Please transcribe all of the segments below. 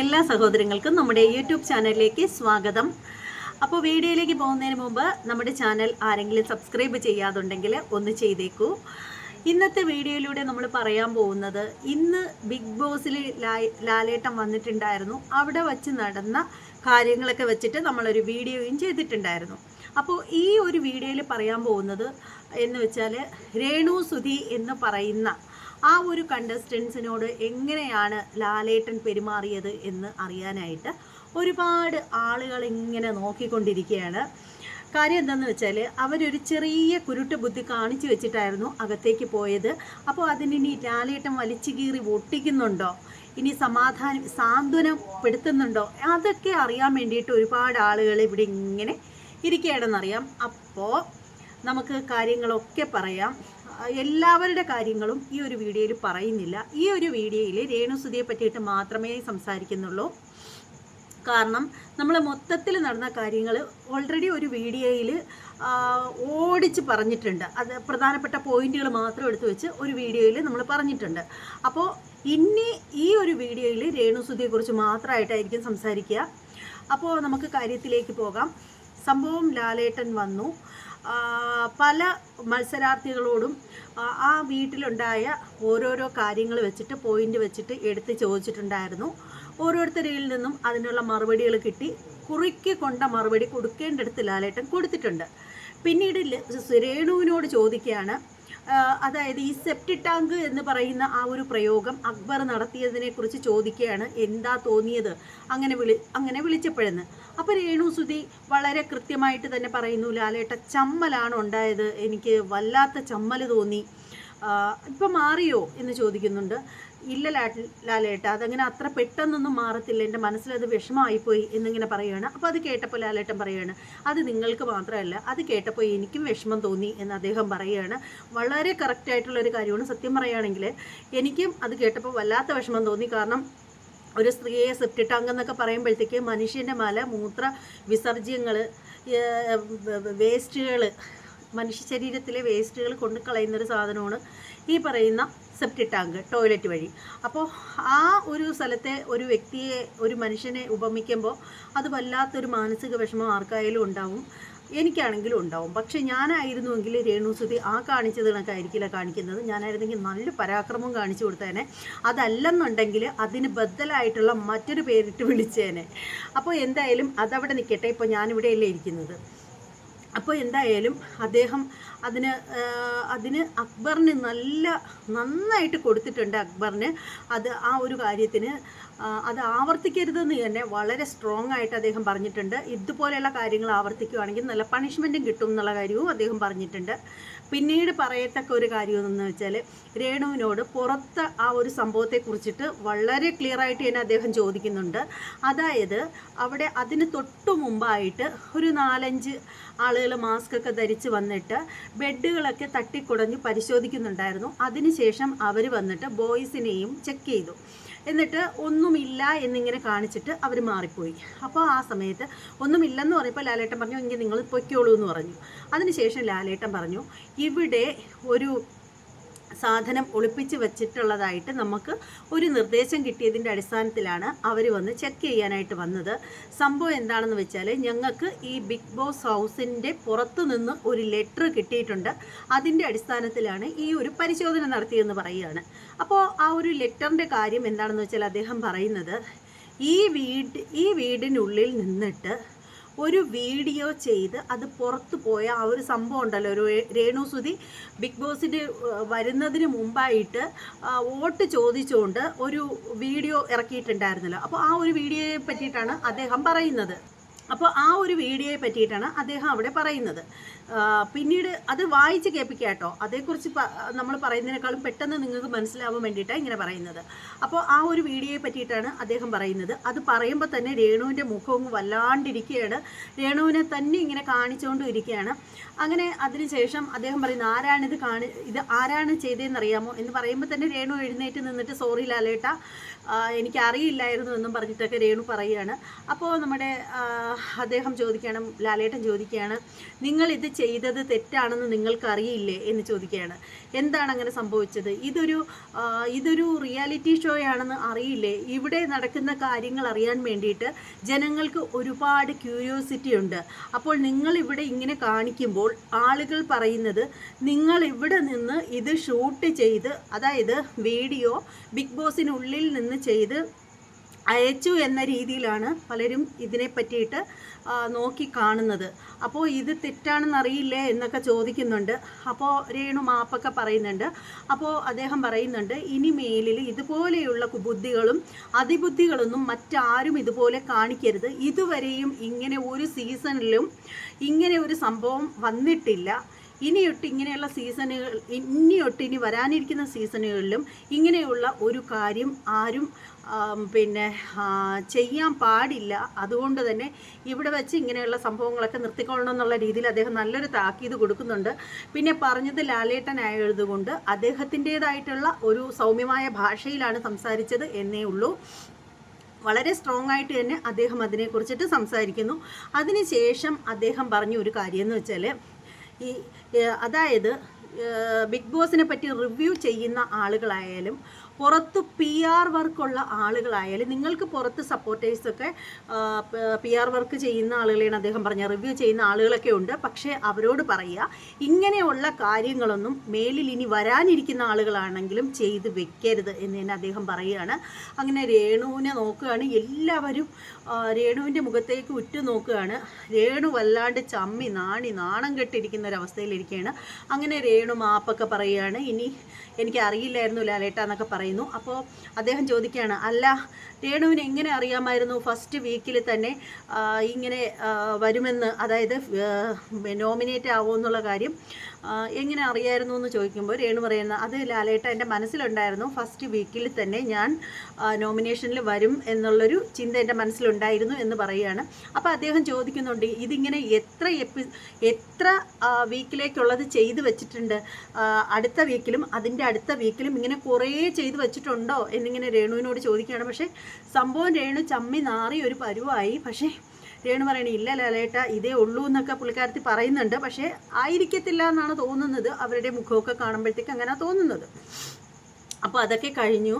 എല്ലാ സഹോദരങ്ങൾക്കും നമ്മുടെ യൂട്യൂബ് ചാനലിലേക്ക് സ്വാഗതം. അപ്പോൾ വീഡിയോയിലേക്ക് പോകുന്നതിന് മുമ്പ് നമ്മുടെ ചാനൽ ആരെങ്കിലും സബ്സ്ക്രൈബ് ചെയ്യാതുണ്ടെങ്കിൽ ഒന്ന് ചെയ്തേക്കൂ. ഇന്നത്തെ വീഡിയോയിലൂടെ നമ്മൾ പറയാൻ പോകുന്നത് ഇന്ന് ബിഗ് ബോസിൽ ലാലേട്ടം വന്നിട്ടുണ്ടായിരുന്നു. അവിടെ വച്ച് നടന്ന കാര്യങ്ങളൊക്കെ വെച്ചിട്ട് നമ്മളൊരു വീഡിയോയും ചെയ്തിട്ടുണ്ടായിരുന്നു. അപ്പോൾ ഈ ഒരു വീഡിയോയിൽ പറയാൻ പോകുന്നത് എന്ന് വെച്ചാൽ രേണു സുധി എന്ന് പറയുന്ന ആ ഒരു കണ്ടസ്റ്റൻസിനോട് എങ്ങനെയാണ് ലാലേട്ടൻ പെരുമാറിയത് എന്ന് അറിയാനായിട്ട് ഒരുപാട് ആളുകൾ ഇങ്ങനെ നോക്കിക്കൊണ്ടിരിക്കുകയാണ്. കാര്യം എന്താണെന്ന് വെച്ചാൽ അവരൊരു ചെറിയ കുരുട്ട് ബുദ്ധി കാണിച്ചു വെച്ചിട്ടായിരുന്നു അകത്തേക്ക് പോയത്. അപ്പോൾ അതിനി ലാലേട്ടൻ വലിച്ചു കീറി ഒട്ടിക്കുന്നുണ്ടോ ഇനി സമാധാനം സാന്ത്വനം പെടുത്തുന്നുണ്ടോ? അതൊക്കെ അറിയാൻ വേണ്ടിയിട്ട് ഒരുപാട് ആളുകൾ ഇവിടെ ഇങ്ങനെ ഇരിക്കുകയാണെന്നറിയാം. അപ്പോൾ നമുക്ക് കാര്യങ്ങളൊക്കെ പറയാം. എല്ലാവരുടെ കാര്യങ്ങളും ഈ ഒരു വീഡിയോയിൽ പറയുന്നില്ല. ഈ ഒരു വീഡിയോയിൽ രേണുസുതിയെ പറ്റിയിട്ട് മാത്രമേ സംസാരിക്കുന്നുള്ളൂ. കാരണം നമ്മൾ മൊത്തത്തിൽ നടന്ന കാര്യങ്ങൾ ഓൾറെഡി ഒരു വീഡിയോയിൽ ഓടിച്ച് പറഞ്ഞിട്ടുണ്ട്. അത് പ്രധാനപ്പെട്ട പോയിന്റുകൾ മാത്രം എടുത്തു വെച്ച് ഒരു വീഡിയോയിൽ നമ്മൾ പറഞ്ഞിട്ടുണ്ട്. അപ്പോൾ ഇനി ഈ ഒരു വീഡിയോയിൽ രേണുസുതിയെക്കുറിച്ച് മാത്രമായിട്ടായിരിക്കും സംസാരിക്കുക. അപ്പോൾ നമുക്ക് കാര്യത്തിലേക്ക് പോകാം. സംഭവം ലാലേട്ടൻ വന്നു. പല മത്സരാർത്ഥികളോടും ആ, വീട്ടിലുണ്ടായ ഓരോരോ കാര്യങ്ങൾ വെച്ചിട്ട് പോയിന്റ് വെച്ചിട്ട് എടുത്ത് ചോദിച്ചിട്ടുണ്ടായിരുന്നു. ഓരോരുത്തരിൽ നിന്നും അതിനുള്ള മറുപടികൾ കിട്ടി. കുറിക്ക് കൊണ്ട മറുപടി കൊടുക്കേണ്ടടുത്ത് ലാലേട്ടൻ കൊടുത്തിട്ടുണ്ട്. പിന്നീട് രേണുവിനോട് ചോദിക്കുകയാണ് അതായത് ഈ സെപ്റ്റി ടാങ്ക് എന്ന് പറയുന്ന ആ ഒരു പ്രയോഗം അക്ബർ നടത്തിയതിനെ കുറിച്ച് ചോദിക്കുകയാണ്. എന്താ തോന്നിയത്? അങ്ങനെ വിളി അങ്ങനെ വിളിച്ചപ്പോഴെന്ന്. അപ്പോൾ രേണു സുധി വളരെ കൃത്യമായിട്ട് തന്നെ പറയുന്നു ലാലേട്ട ചമ്മലാണ് ഉണ്ടായത്. എനിക്ക് വല്ലാത്ത ചമ്മൽ തോന്നി. ഇപ്പം മാറിയോ എന്ന് ചോദിക്കുന്നുണ്ട്. ഇല്ല ലാലേട്ട അതങ്ങനെ അത്ര പെട്ടെന്നൊന്നും മാറത്തില്ല. എന്റെ മനസ്സിലത് വിഷമമായിപ്പോയി എന്നിങ്ങനെ പറയുകയാണ് അപ്പോൾ അത് കേട്ടപ്പോൾ ലാലേട്ടൻ പറയുകയാണ് അത് നിങ്ങൾക്ക് മാത്രമല്ല അത് കേട്ടപ്പോൾ എനിക്കും വിഷമം തോന്നി എന്ന് അദ്ദേഹം പറയുകയാണ് വളരെ കറക്റ്റായിട്ടുള്ള ഒരു കാര്യമാണ്. സത്യം പറയുകയാണെങ്കിൽ എനിക്കും അത് കേട്ടപ്പോൾ വല്ലാത്ത വിഷമം തോന്നി. കാരണം ഒരു സ്ത്രീയെ സെപ്റ്റി ടാങ്ക് എന്നൊക്കെ പറയുമ്പോഴത്തേക്ക് മനുഷ്യന്റെ മല മൂത്ര വിസർജ്യങ്ങൾ വേസ്റ്റുകൾ മനുഷ്യ ശരീരത്തിലെ വേസ്റ്റുകൾ കൊണ്ട് കളയുന്നൊരു സാധനമാണ് ഈ പറയുന്ന സെപ്റ്റി ടാങ്ക് ടോയ്ലറ്റ് വഴി. അപ്പോൾ ആ ഒരു സ്ഥലത്തെ ഒരു വ്യക്തിയെ ഒരു മനുഷ്യനെ ഉപമിക്കുമ്പോൾ അത് വല്ലാത്തൊരു മാനസിക വിഷമം ആർക്കായാലും ഉണ്ടാവും. എനിക്കാണെങ്കിലും ഉണ്ടാവും. പക്ഷേ ഞാനായിരുന്നുവെങ്കിൽ രേണുസുതി ആ കാണിച്ചത് കണക്കായിരിക്കില്ല കാണിക്കുന്നത്. ഞാനായിരുന്നെങ്കിൽ നല്ല പരാക്രമം കാണിച്ചു കൊടുത്തേനെ. അതല്ലെന്നുണ്ടെങ്കിൽ അതിന് ബദലായിട്ടുള്ള മറ്റൊരു പേരിട്ട് വിളിച്ചേനെ. അപ്പോൾ എന്തായാലും അതവിടെ നിൽക്കട്ടെ ഇപ്പോൾ ഞാനിവിടെയല്ലേ ഇരിക്കുന്നത്. അപ്പോൾ എന്തായാലും അദ്ദേഹം അതിന് അതിന് അക്ബറിന് നല്ല നന്നായിട്ട് കൊടുത്തിട്ടുണ്ട് അക്ബറിന്. അത് ആ ഒരു കാര്യത്തിന് അത് ആവർത്തിക്കരുതെന്ന് തന്നെ വളരെ സ്ട്രോങ് ആയിട്ട് അദ്ദേഹം പറഞ്ഞിട്ടുണ്ട്. ഇതുപോലെയുള്ള കാര്യങ്ങൾ ആവർത്തിക്കുകയാണെങ്കിൽ നല്ല പണിഷ്മെന്റും കിട്ടും എന്നുള്ള കാര്യവും അദ്ദേഹം പറഞ്ഞിട്ടുണ്ട്. പിന്നീട് പറയത്തക്ക ഒരു കാര്യം എന്ന് വെച്ചാൽ രേണുവിനോട് പുറത്ത് ആ ഒരു സംഭവത്തെക്കുറിച്ചിട്ട് വളരെ ക്ലിയർ ആയിട്ട് തന്നെ അദ്ദേഹം ചോദിക്കുന്നുണ്ട്. അതായത് അവിടെ അതിന് തൊട്ടു മുമ്പായിട്ട് ഒരു നാലഞ്ച് ആളുകൾ മാസ്ക് ഒക്കെ ധരിച്ച് വന്നിട്ട് ബെഡുകളൊക്കെ തട്ടിക്കുടഞ്ഞ് പരിശോധിക്കുന്നുണ്ടായിരുന്നു. അതിനുശേഷം അവർ വന്നിട്ട് ബോയ്സിനെയും ചെക്ക് ചെയ്തു. എന്നിട്ട് ഒന്നുമില്ല എന്നിങ്ങനെ കാണിച്ചിട്ട് അവർ മാറിപ്പോയി. അപ്പോൾ ആ സമയത്ത് ഒന്നുമില്ലെന്ന് പറഞ്ഞപ്പോൾ ലാലേട്ടൻ പറഞ്ഞു എങ്കിൽ നിങ്ങൾ പൊയ്ക്കോളൂ എന്ന് പറഞ്ഞു. അതിനുശേഷം ലാലേട്ടൻ പറഞ്ഞു ഇവിടെ ഒരു സാധനം ഒളിപ്പിച്ച് വെച്ചിട്ടുള്ളതായിട്ട് നമുക്ക് ഒരു നിർദ്ദേശം കിട്ടിയതിന്റെ അടിസ്ഥാനത്തിലാണ് അവർ വന്ന് ചെക്ക് ചെയ്യാനായിട്ട് വന്നത്. സംഭവം എന്താണെന്ന് വെച്ചാൽ ഞങ്ങൾക്ക് ഈ ബിഗ് ബോസ് ഹൗസിന്റെ പുറത്തു നിന്ന് ഒരു ലെറ്റർ കിട്ടിയിട്ടുണ്ട്. അതിന്റെ അടിസ്ഥാനത്തിലാണ് ഈ ഒരു പരിശോധന നടത്തിയെന്ന് പറയുകയാണ്. അപ്പോൾ ആ ഒരു ലെറ്ററിന്റെ കാര്യം എന്താണെന്ന് വെച്ചാൽ അദ്ദേഹം പറയുന്നത് ഈ വീട് ഈ വീടിനുള്ളിൽ നിന്നിട്ട് ഒരു വീഡിയോ ചെയ്ത് അത് പുറത്തു പോയ ആ ഒരു സംഭവം ഉണ്ടല്ലോ. ഒരു രേണുസുതി ബിഗ് ബോസിന് വരുന്നതിന് മുമ്പായിട്ട് വോട്ട് ചോദിച്ചുകൊണ്ട് ഒരു വീഡിയോ ഇറക്കിയിട്ടുണ്ടായിരുന്നല്ലോ. അപ്പോൾ ആ ഒരു വീഡിയോയെ പറ്റിയിട്ടാണ് അദ്ദേഹം പറയുന്നത്. അപ്പോൾ ആ ഒരു വീഡിയോയെ പറ്റിയിട്ടാണ് അദ്ദേഹം അവിടെ പറയുന്നത്. പിന്നീട് അത് വായിച്ച് കേൾപ്പിക്കുക കേട്ടോ. അതേക്കുറിച്ച് നമ്മൾ പറയുന്നതിനേക്കാളും പെട്ടെന്ന് നിങ്ങൾക്ക് മനസ്സിലാവാൻ വേണ്ടിയിട്ടാണ് ഇങ്ങനെ പറയുന്നത്. അപ്പോൾ ആ ഒരു വീഡിയോയെ പറ്റിയിട്ടാണ് അദ്ദേഹം പറയുന്നത്. അത് പറയുമ്പോൾ തന്നെ രേണുവിന്റെ മുഖവും വല്ലാണ്ടിരിക്കുകയാണ്. രേണുവിനെ തന്നെ ഇങ്ങനെ കാണിച്ചുകൊണ്ടും ഇരിക്കുകയാണ് അങ്ങനെ അതിനുശേഷം അദ്ദേഹം പറയുന്നത് ആരാണിത് കാണി ഇത് ആരാണ് ചെയ്തതെന്ന് അറിയാമോ എന്ന് പറയുമ്പോൾ തന്നെ രേണു എഴുന്നേറ്റ് നിന്നിട്ട് സോറി ലാലേട്ട എനിക്കറിയില്ലായിരുന്നു എന്നും പറഞ്ഞിട്ടൊക്കെ രേണു പറയുകയാണ് അപ്പോൾ നമ്മുടെ അദ്ദേഹം ചോദിക്കുകയാണ് ലാലേട്ടൻ ചോദിക്കുകയാണ് നിങ്ങൾ ഇത് ചെയ്തത് തെറ്റാണെന്ന് നിങ്ങൾക്കറിയില്ലേ? എന്ന് ചോദിക്കുകയാണ്. എന്താണ് അങ്ങനെ സംഭവിച്ചത്? ഇതൊരു ഇതൊരു റിയാലിറ്റി ഷോയാണെന്ന് അറിയില്ലേ? ഇവിടെ നടക്കുന്ന കാര്യങ്ങൾ അറിയാൻ വേണ്ടിയിട്ട് ജനങ്ങൾക്ക് ഒരുപാട് ക്യൂരിയോസിറ്റി ഉണ്ട്. അപ്പോൾ നിങ്ങൾ ഇവിടെ ഇങ്ങനെ കാണിക്കുമ്പോൾ ആളുകൾ പറയുന്നത് നിങ്ങൾ ഇവിടെ നിന്ന് ഇത് ഷൂട്ട് ചെയ്ത് അതായത് വീഡിയോ ബിഗ് ബോസിനുള്ളിൽ നിന്ന് ചെയ്ത് അയച്ചു എന്ന രീതിയിലാണ് പലരും ഇതിനെ പറ്റിയിട്ട് നോക്കി കാണുന്നത്. അപ്പോൾ ഇത് തെറ്റാണെന്ന് അറിയില്ലേ എന്നൊക്കെ ചോദിക്കുന്നുണ്ട്. അപ്പോൾ രേണു മാപ്പൊക്കെ പറയുന്നുണ്ട്. അപ്പോൾ അദ്ദേഹം പറയുന്നുണ്ട് ഇനി മേലിൽ ഇതുപോലെയുള്ള കുബുദ്ധികളും അതിബുദ്ധികളൊന്നും മറ്റാരും ഇതുപോലെ കാണിക്കരുത്. ഇതുവരെയും ഇങ്ങനെ ഒരു സീസണിലും ഇങ്ങനെ ഒരു സംഭവം വന്നിട്ടില്ല. ഇനിയൊട്ട് ഇങ്ങനെയുള്ള സീസണുകൾ ഇനിയൊട്ട് ഇനി വരാനിരിക്കുന്ന സീസണുകളിലും ഇങ്ങനെയുള്ള ഒരു കാര്യം ആരും പിന്നെ ചെയ്യാൻ പാടില്ല. അതുകൊണ്ട് തന്നെ ഇവിടെ വെച്ച് ഇങ്ങനെയുള്ള സംഭവങ്ങളൊക്കെ നിർത്തിക്കൊള്ളണം എന്നുള്ള രീതിയിൽ അദ്ദേഹം നല്ലൊരു താക്കീത് കൊടുക്കുന്നുണ്ട്. പിന്നെ പറഞ്ഞത് ലാലേട്ടനായതുകൊണ്ട് അദ്ദേഹത്തിന്റെതായിട്ടുള്ള ഒരു സൗമ്യമായ ഭാഷയിലാണ് സംസാരിച്ചത് എന്നേ ഉള്ളൂ. വളരെ സ്ട്രോങ് ആയിട്ട് തന്നെ അദ്ദേഹം അതിനെക്കുറിച്ചിട്ട് സംസാരിക്കുന്നു. അതിനുശേഷം അദ്ദേഹം പറഞ്ഞ ഒരു കാര്യം എന്ന് വെച്ചാൽ ഈ അതായത് ബിഗ് ബോസിനെ പറ്റി റിവ്യൂ ചെയ്യുന്ന ആളുകളായാലും പുറത്ത് പി ആർ വർക്കുള്ള ആളുകളായാലും നിങ്ങൾക്ക് പുറത്ത് സപ്പോർട്ടേഴ്സൊക്കെ പി ആർ വർക്ക് ചെയ്യുന്ന ആളുകളെയാണ് അദ്ദേഹം പറഞ്ഞ റിവ്യൂ ചെയ്യുന്ന ആളുകളൊക്കെ ഉണ്ട്. പക്ഷേ അവരോട് പറയുക ഇങ്ങനെയുള്ള കാര്യങ്ങളൊന്നും മേലിൽ ഇനി വരാനിരിക്കുന്ന ആളുകളാണെങ്കിലും ചെയ്ത് വെക്കരുത് എന്ന് തന്നെ അദ്ദേഹം പറയുകയാണ്. അങ്ങനെ രേണുവിനെ നോക്കുകയാണ് എല്ലാവരും രേണുവിന്റെ മുഖത്തേക്ക് ഉറ്റു നോക്കുകയാണ്. രേണു വല്ലാണ്ട് ചമ്മി നാണി നാണം കെട്ടിരിക്കുന്ന ഒരവസ്ഥയിലിരിക്കുകയാണ്. അങ്ങനെ രേണു മാപ്പൊക്കെ പറയുകയാണ് ഇനി എനിക്ക് അറിയില്ലായിരുന്നു ലാലേട്ട എന്നൊക്കെ പറയുന്നു. അപ്പോൾ അദ്ദേഹം ചോദിക്കുകയാണ് അല്ല രേണുവിന് എങ്ങനെ അറിയാമായിരുന്നു? ഫസ്റ്റ് വീക്കിൽ തന്നെ ഇങ്ങനെ വരുമെന്ന് അതായത് നോമിനേറ്റ് ആവുമെന്നുള്ള കാര്യം. എങ്ങനെ അറിയായിരുന്നു എന്ന് ചോദിക്കുമ്പോൾ രേണു പറയുന്ന അത് ലാലേട്ട എന്റെ മനസ്സിലുണ്ടായിരുന്നു. ഫസ്റ്റ് വീക്കിൽ തന്നെ ഞാൻ നോമിനേഷനിൽ വരും എന്നുള്ളൊരു ചിന്ത എന്റെ മനസ്സിലുണ്ടായിരുന്നു എന്ന് പറയുകയാണ്. അപ്പോൾ അദ്ദേഹം ചോദിക്കുന്നുണ്ട് ഇതിങ്ങനെ എത്ര എപ്പി എത്ര വീക്കിലേക്കുള്ളത് ചെയ്തു വെച്ചിട്ടുണ്ട്? അടുത്ത വീക്കിലും അതിന്റെ അടുത്ത വീക്കിലും ഇങ്ങനെ കുറേ ചെയ്തു വെച്ചിട്ടുണ്ടോ? എന്നിങ്ങനെ രേണുവിനോട് ചോദിക്കുകയാണ്. പക്ഷേ സംഭവം രേണു ചമ്മി നാറി ഒരു പരുവായി. പക്ഷേ രേണു പറയണേ ഇല്ല ലാലേട്ട ഇതേ ഉള്ളൂ എന്നൊക്കെ പുള്ളിക്കാരത്തി പറയുന്നുണ്ട്. പക്ഷേ ആയിരിക്കത്തില്ല എന്നാണ് തോന്നുന്നത്. അവരുടെ മുഖമൊക്കെ കാണുമ്പോഴത്തേക്ക് അങ്ങനെ തോന്നുന്നത്. അപ്പോൾ അതൊക്കെ കഴിഞ്ഞു.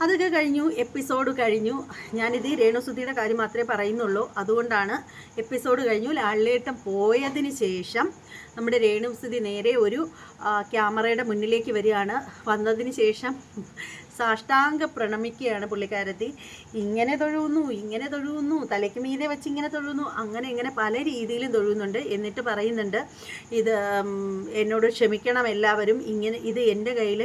അതൊക്കെ കഴിഞ്ഞു എപ്പിസോഡ് കഴിഞ്ഞു. ഞാനിത് രേണുസുദ്ധിയുടെ കാര്യം മാത്രമേ പറയുന്നുള്ളൂ. അതുകൊണ്ടാണ് എപ്പിസോഡ് കഴിഞ്ഞു. ലാളിലേട്ടം പോയതിന് ശേഷം നമ്മുടെ രേണുസുദ്ധി നേരെ ഒരു ക്യാമറയുടെ മുന്നിലേക്ക് വരികയാണ്. വന്നതിന് ശേഷം സാഷ്ടാംഗ പ്രണമിക്കുകയാണ് പുള്ളിക്കാരത്തി. ഇങ്ങനെ തൊഴുന്നു ഇങ്ങനെ തൊഴുന്നു തലയ്ക്ക് മീതെ വെച്ച് ഇങ്ങനെ തൊഴുന്നു അങ്ങനെ ഇങ്ങനെ പല രീതിയിലും തൊഴുന്നുണ്ട് എന്നിട്ട് പറയുന്നുണ്ട് ഇത് എന്നോട് ക്ഷമിക്കണം എല്ലാവരും ഇങ്ങനെ ഇത് എന്റെ കയ്യിൽ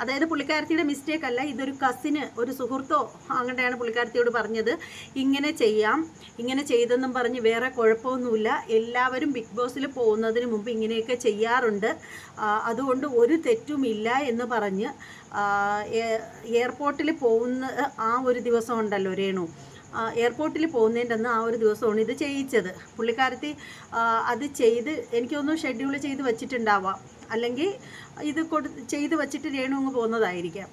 അതായത് പുള്ളിക്കാരത്തിയുടെ മിസ്റ്റേക്ക് അല്ല ഇതൊരു കസിന് ഒരു സുഹൃത്തോ അങ്ങനെയാണ് പുള്ളിക്കാരത്തിയോട് പറഞ്ഞത്. ഇങ്ങനെ ചെയ്യാം ഇങ്ങനെ ചെയ്തെന്നും പറഞ്ഞ് വേറെ കുഴപ്പമൊന്നുമില്ല. എല്ലാവരും ബിഗ് ബോസിൽ പോകുന്നതിന് മുമ്പ് ഇങ്ങനെയൊക്കെ ചെയ്യാറുണ്ട്. അതുകൊണ്ട് ഒരു തെറ്റുമില്ല എന്ന് പറഞ്ഞ് എയർപോർട്ടിൽ പോകുന്ന ആ ഒരു ദിവസം ഉണ്ടല്ലോ രേണു. എയർപോർട്ടിൽ പോകുന്നതിന്റെ ആ ഒരു ദിവസമാണ് ഇത് ചെയ്യിച്ചത്. പുള്ളിക്കാരത്തി അത് ചെയ്ത് എനിക്കൊന്ന് ഷെഡ്യൂൾ ചെയ്ത് വെച്ചിട്ടുണ്ടാവാം. അല്ലെങ്കിൽ ഇത് കൊടു ചെയ്ത് വെച്ചിട്ട് രേണു അങ്ങ് പോകുന്നതായിരിക്കാം.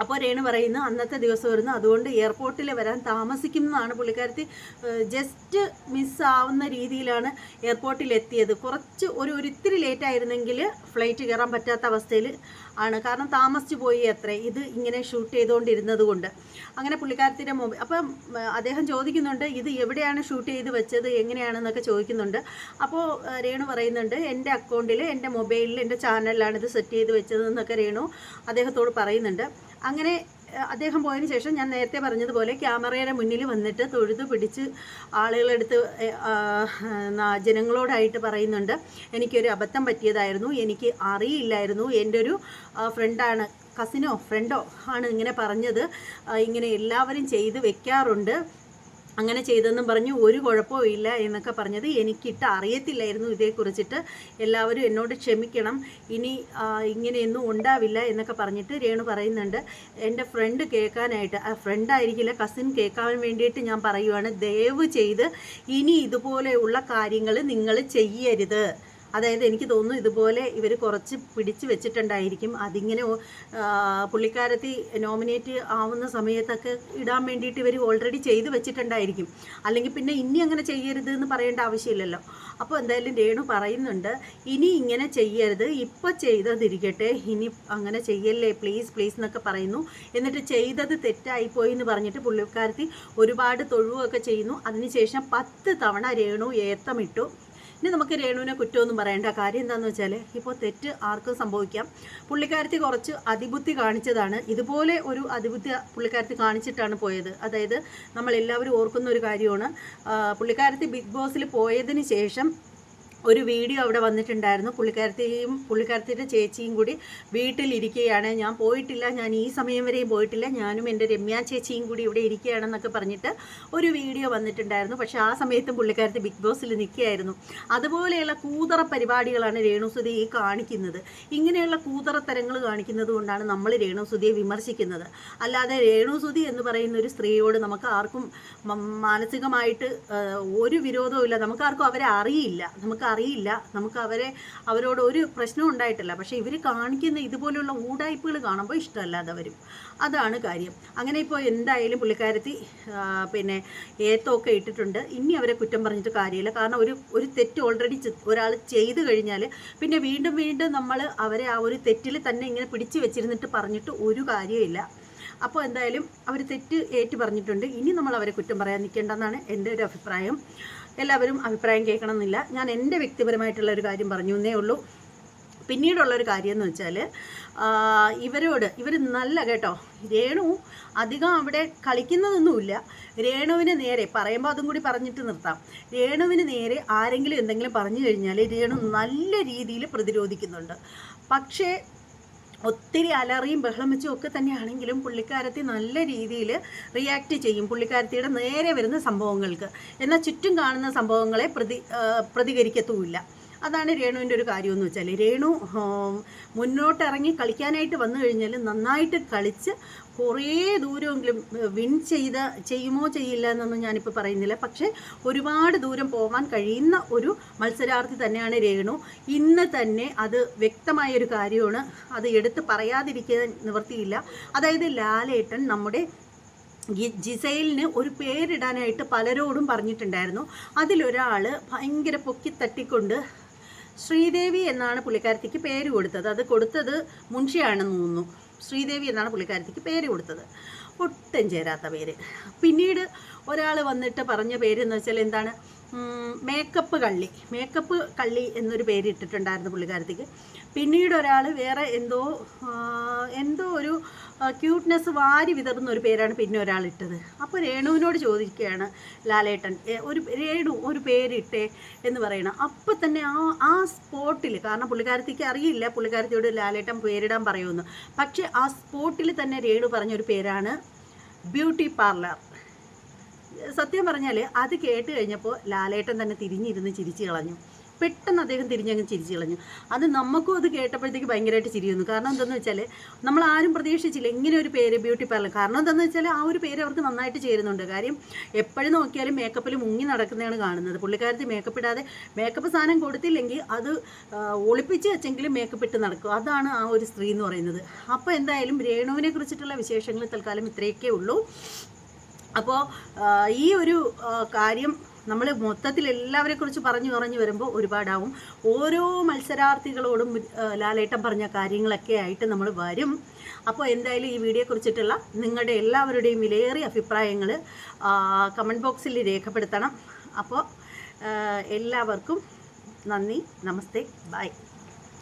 അപ്പോൾ രേണു പറയുന്നു അന്നത്തെ ദിവസം വരുന്നു അതുകൊണ്ട് എയർപോർട്ടിൽ വരാൻ താമസിക്കും എന്നാണ് പുള്ളിക്കാരത്തി ജസ്റ്റ് മിസ്സാവുന്ന രീതിയിലാണ് എയർപോർട്ടിൽ എത്തിയത്. കുറച്ച് ഒരു ഒരിത്തിരി ലേറ്റ് ആയിരുന്നെങ്കിൽ ഫ്ലൈറ്റ് കയറാൻ പറ്റാത്ത അവസ്ഥയിൽ ആണ്. കാരണം താമസിച്ചു പോയി അത്രേ. ഇത് ഇങ്ങനെ ഷൂട്ട് ചെയ്തുകൊണ്ടിരുന്നത് കൊണ്ട്. അങ്ങനെ പുള്ളിക്കാരത്തിന്റെ മൊബൈൽ അപ്പം അദ്ദേഹം ചോദിക്കുന്നുണ്ട് ഇത് എവിടെയാണ് ഷൂട്ട് ചെയ്ത് വെച്ചത്? എങ്ങനെയാണെന്നൊക്കെ ചോദിക്കുന്നുണ്ട്. അപ്പോൾ രേണു പറയുന്നുണ്ട് എന്റെ അക്കൗണ്ടിൽ എന്റെ മൊബൈലിൽ എന്റെ ചാനലിലാണ് ഇത് സെറ്റ് ചെയ്ത് വെച്ചതെന്നൊക്കെ രേണു അദ്ദേഹത്തോട് പറയുന്നുണ്ട്. അങ്ങനെ അദ്ദേഹം പോയതിന് ശേഷം ഞാൻ നേരത്തെ പറഞ്ഞതുപോലെ ക്യാമറയുടെ മുന്നിൽ വന്നിട്ട് തൊഴുതു പിടിച്ച് ആളുകളെടുത്ത് ജനങ്ങളോടായിട്ട് പറയുന്നുണ്ട് എനിക്കൊരു അബദ്ധം പറ്റിയതായിരുന്നു എനിക്ക് അറിയില്ലായിരുന്നു എന്റെ ഒരു ഫ്രണ്ടാണ് കസിനോ ഫ്രണ്ടോ ആണ് ഇങ്ങനെ പറഞ്ഞത് ഇങ്ങനെ എല്ലാവരും ചെയ്ത് വെക്കാറുണ്ട് അങ്ങനെ ചെയ്തെന്നും പറഞ്ഞു ഒരു കുഴപ്പവും ഇല്ല എന്നൊക്കെ പറഞ്ഞത് എനിക്കിട്ട് അറിയത്തില്ലായിരുന്നു ഇതേക്കുറിച്ചിട്ട്. എല്ലാവരും എന്നോട് ക്ഷമിക്കണം. ഇനി ഇങ്ങനെയൊന്നും ഉണ്ടാവില്ല എന്നൊക്കെ പറഞ്ഞിട്ട് രേണു പറയുന്നുണ്ട്. എന്റെ ഫ്രണ്ട് കേൾക്കാനായിട്ട് ആ ഫ്രണ്ടായിരിക്കില്ല കസിൻ കേൾക്കാൻ വേണ്ടിയിട്ട് ഞാൻ പറയുവാണ്. ദയവ് ചെയ്ത് ഇനി ഇതുപോലെയുള്ള കാര്യങ്ങൾ നിങ്ങൾ ചെയ്യരുത്. അതായത് എനിക്ക് തോന്നുന്നു ഇതുപോലെ ഇവർ കുറച്ച് പിടിച്ചു വെച്ചിട്ടുണ്ടായിരിക്കും. അതിങ്ങനെ പുള്ളിക്കാരത്തി നോമിനേറ്റ് ആവുന്ന സമയത്തൊക്കെ ഇടാൻ വേണ്ടിയിട്ട് ഇവർ ഓൾറെഡി ചെയ്തു വെച്ചിട്ടുണ്ടായിരിക്കും. അല്ലെങ്കിൽ പിന്നെ ഇനി അങ്ങനെ ചെയ്യരുത് എന്ന് പറയേണ്ട ആവശ്യമില്ലല്ലോ. അപ്പോൾ എന്തായാലും രേണു പറയുന്നുണ്ട് ഇനി ഇങ്ങനെ ചെയ്യരുത്. ഇപ്പോൾ ചെയ്തതിരിക്കട്ടെ. ഇനി അങ്ങനെ ചെയ്യല്ലേ. പ്ലീസ് പ്ലീസ് എന്നൊക്കെ പറയുന്നു. എന്നിട്ട് ചെയ്തത് തെറ്റായിപ്പോയി എന്ന് പറഞ്ഞിട്ട് പുള്ളിക്കാരത്തി ഒരുപാട് തൊഴുവൊക്കെ ചെയ്യുന്നു. അതിനുശേഷം പത്ത് തവണ രേണു ഏത്തമിട്ടു. ഇനി നമുക്ക് രേണുവിനെ കുറ്റമൊന്നും പറയേണ്ട. കാര്യം എന്താണെന്ന് വെച്ചാൽ ഇപ്പോൾ തെറ്റ് ആർക്കും സംഭവിക്കാം. പുള്ളിക്കാരത്തി കുറച്ച് അതിബുദ്ധി കാണിച്ചതാണ്. ഇതുപോലെ ഒരു അതിബുദ്ധി പുള്ളിക്കാരത്തി കാണിച്ചിട്ടാണ് പോയത്. അതായത് നമ്മളെല്ലാവരും ഓർക്കുന്ന ഒരു കാര്യമാണ്. പുള്ളിക്കാരത്തി ബിഗ് ബോസിൽ പോയതിന് ശേഷം ഒരു വീഡിയോ അവിടെ വന്നിട്ടുണ്ടായിരുന്നു. പുള്ളിക്കാരത്തിയും പുള്ളിക്കാരത്തിയുടെ ചേച്ചിയും കൂടി വീട്ടിലിരിക്കുകയാണ്. ഞാൻ പോയിട്ടില്ല. ഞാൻ ഈ സമയം വരെയും പോയിട്ടില്ല. ഞാനും എന്റെ രമ്യ ചേച്ചിയും കൂടി ഇവിടെ ഇരിക്കുകയാണെന്നൊക്കെ പറഞ്ഞിട്ട് ഒരു വീഡിയോ വന്നിട്ടുണ്ടായിരുന്നു. പക്ഷേ ആ സമയത്തും പുള്ളിക്കാരത്തി ബിഗ് ബോസിൽ നിൽക്കുകയായിരുന്നു. അതുപോലെയുള്ള കൂതറ പരിപാടികളാണ് രേണുസുതി ഈ കാണിക്കുന്നത്. ഇങ്ങനെയുള്ള കൂതറത്തരങ്ങൾ കാണിക്കുന്നത് കൊണ്ടാണ് നമ്മൾ രേണുസുതിയെ വിമർശിക്കുന്നത്. അല്ലാതെ രേണുസുതി എന്ന് പറയുന്ന ഒരു സ്ത്രീയോട് നമുക്ക് ആർക്കും മാനസികമായിട്ട് ഒരു വിരോധവും ഇല്ല നമുക്കാർക്കും അവരെ അറിയില്ല. നമുക്ക് അറിയില്ല. നമുക്ക് അവരെ അവരോട് ഒരു പ്രശ്നവും ഉണ്ടായിട്ടില്ല. പക്ഷേ ഇവർ കാണിക്കുന്ന ഇതുപോലെയുള്ള ഊടായ്പകൾ കാണുമ്പോൾ ഇഷ്ടമല്ലാതെ വരും അതാണ് കാര്യം. അങ്ങനെ ഇപ്പോൾ എന്തായാലും പുള്ളിക്കാരത്തി പിന്നെ ഏത്തമൊക്കെ ഇട്ടിട്ടുണ്ട്. ഇനി അവരെ കുറ്റം പറഞ്ഞിട്ട് കാര്യമില്ല. കാരണം ഒരു ഒരു തെറ്റ് ഓൾറെഡി ഒരാൾ ചെയ്തു കഴിഞ്ഞാൽ പിന്നെ വീണ്ടും വീണ്ടും നമ്മൾ അവരെ ആ ഒരു തെറ്റിൽ തന്നെ ഇങ്ങനെ പിടിച്ചു വെച്ചിരുന്നിട്ട് പറഞ്ഞിട്ട് ഒരു കാര്യമില്ല അപ്പോൾ എന്തായാലും അവർ തെറ്റ് ഏറ്റു പറഞ്ഞിട്ടുണ്ട്. ഇനി നമ്മൾ അവരെ കുറ്റം പറയാൻ നിൽക്കേണ്ടെന്നാണ് എന്റെ ഒരു അഭിപ്രായം. എല്ലാവരും അഭിപ്രായം കേൾക്കണമെന്നില്ല. ഞാൻ എന്റെ വ്യക്തിപരമായിട്ടുള്ള ഒരു കാര്യം പറഞ്ഞു എന്നേ ഉള്ളൂ. പിന്നീടുള്ളൊരു കാര്യം എന്ന് വെച്ചാൽ ഇവരോട് ഇവർ നല്ല കേട്ടോ രേണു അധികം അവിടെ കളിക്കുന്നതൊന്നുമില്ല. രേണുവിന് നേരെ പറയുമ്പോൾ അതും കൂടി പറഞ്ഞിട്ട് നിർത്താം. രേണുവിന് നേരെ ആരെങ്കിലും എന്തെങ്കിലും പറഞ്ഞു കഴിഞ്ഞാൽ രേണു നല്ല രീതിയിൽ പ്രതിരോധിക്കുന്നുണ്ട്. പക്ഷേ ഒത്തിരി അലറിയും ബഹളം വെച്ചും ഒക്കെ തന്നെയാണെങ്കിലും പുള്ളിക്കാരത്തി നല്ല രീതിയിൽ റിയാക്ട് ചെയ്യും പുള്ളിക്കാരത്തിയുടെ നേരെ വരുന്ന സംഭവങ്ങൾക്ക്. എന്നാൽ ചുറ്റും കാണുന്ന സംഭവങ്ങളെ പ്രതി പ്രതികരിക്കത്തുമില്ല. അതാണ് രേണുവിന്റെ ഒരു കാര്യം എന്ന് വെച്ചാൽ രേണു മുന്നോട്ടിറങ്ങി കളിക്കാനായിട്ട് വന്നു കഴിഞ്ഞാൽ നന്നായിട്ട് കളിച്ച് കുറേ ദൂരമെങ്കിലും വിൻ ചെയ്ത ചെയ്യുമോ ചെയ്യില്ല എന്നൊന്നും ഞാനിപ്പോൾ പറയുന്നില്ല. പക്ഷേ ഒരുപാട് ദൂരം പോകാൻ കഴിയുന്ന ഒരു മത്സരാർത്ഥി തന്നെയാണ് രേണു. ഇന്ന് തന്നെ അത് വ്യക്തമായൊരു കാര്യമാണ്. അത് എടുത്ത് പറയാതിരിക്കാൻ നിവർത്തിയില്ല അതായത് ലാലേട്ടൻ നമ്മുടെ ജിസൈലിന് ഒരു പേരിടാനായിട്ട് പലരോടും പറഞ്ഞിട്ടുണ്ടായിരുന്നു. അതിലൊരാൾ ഭയങ്കര പൊക്കി തട്ടിക്കൊണ്ട് ശ്രീദേവി എന്നാണ് പുള്ളിക്കാരത്തിക്ക് പേര് കൊടുത്തത്. അത് കൊടുത്തത് മുൻഷിയാണെന്ന് തോന്നുന്നു. ശ്രീദേവി എന്നാണ് പുള്ളിക്കാരത്തിക്ക് പേര് കൊടുത്തത്. ഒട്ടും ചേരാത്ത പേര്. പിന്നീട് ഒരാൾ വന്നിട്ട് പറഞ്ഞ പേരെന്ന് വെച്ചാൽ എന്താണ്? മേക്കപ്പ് കള്ളി. മേക്കപ്പ് കള്ളി എന്നൊരു പേര് ഇട്ടിട്ടുണ്ടായിരുന്നു പുള്ളിക്കാരത്തിക്ക്. പിന്നീട് ഒരാൾ വേറെ എന്തോ എന്തോ ഒരു ക്യൂട്ട്നെസ് വാരി വിതറുന്ന ഒരു പേരാണ് പിന്നെ ഒരാൾ ഇട്ടത്. അപ്പോൾ രേണുവിനോട് ചോദിക്കുകയാണ് ലാലേട്ടൻ ഒരു രേണു ഒരു പേരിട്ടേ എന്ന് പറയണം. അപ്പോൾ തന്നെ ആ ആ സ്പോട്ടിൽ കാരണം പുള്ളിക്കാരത്തേക്ക് അറിയില്ല പുള്ളിക്കാരത്തിയോട് ലാലേട്ടൻ പേരിടാൻ പറയുമെന്ന്. പക്ഷേ ആ സ്പോട്ടിൽ തന്നെ രേണു പറഞ്ഞൊരു പേരാണ് ബ്യൂട്ടി പാർലർ. സത്യം പറഞ്ഞാൽ അത് കേട്ട് കഴിഞ്ഞപ്പോൾ ലാലേട്ടൻ തന്നെ തിരിഞ്ഞിരുന്ന് ചിരിച്ചു കളഞ്ഞു. പെട്ടെന്ന് അദ്ദേഹം തിരിഞ്ഞങ്ങ് ചിരിച്ചു കളഞ്ഞു. അത് നമുക്കും അത് കേട്ടപ്പോഴത്തേക്ക് ഭയങ്കരമായിട്ട് ചിരി വന്നു. കാരണം എന്താണെന്ന് വെച്ചാൽ നമ്മൾ ആരും പ്രതീക്ഷിച്ചില്ല ഇങ്ങനെ ഒരു പേര് ബ്യൂട്ടി പാർലർ. കാരണം എന്താണെന്ന് വെച്ചാൽ ആ ഒരു പേര് അവർക്ക് നന്നായിട്ട് ചേരുന്നുണ്ട്. കാര്യം എപ്പോഴും നോക്കിയാലും മേക്കപ്പിൽ മുങ്ങി നടക്കുന്നതാണ് കാണുന്നത്. പുള്ളിക്കാരത്തി മേക്കപ്പ് ഇടാതെ മേക്കപ്പ് സാധനം കൊടുത്തില്ലെങ്കിൽ അത് ഒളിപ്പിച്ച് വെച്ചെങ്കിലും മേക്കപ്പ് ഇട്ട് നടക്കും. അതാണ് ആ ഒരു സ്ത്രീ എന്ന് പറയുന്നത്. അപ്പോൾ എന്തായാലും രേണുവിനെ കുറിച്ചിട്ടുള്ള വിശേഷങ്ങൾ തൽക്കാലം ഇത്രയൊക്കെ ഉള്ളൂ. അപ്പോൾ ഈ ഒരു കാര്യം നമ്മൾ മൊത്തത്തിൽ എല്ലാവരെ കുറിച്ച് പറഞ്ഞു പറഞ്ഞു വരുമ്പോൾ ഒരുപാടാവും. ഓരോ മത്സരാർത്ഥികളോടും ലാലേട്ടം പറഞ്ഞ കാര്യങ്ങളൊക്കെ ആയിട്ട് നമ്മൾ വരും. അപ്പോൾ എന്തായാലും ഈ വീഡിയോ കുറിച്ചിട്ടുള്ള നിങ്ങളുടെ എല്ലാവരുടെയും വിലയേറിയ അഭിപ്രായങ്ങൾ കമന്റ് ബോക്സിൽ രേഖപ്പെടുത്തണം. അപ്പോൾ എല്ലാവർക്കും നന്ദി നമസ്തേ ബൈ.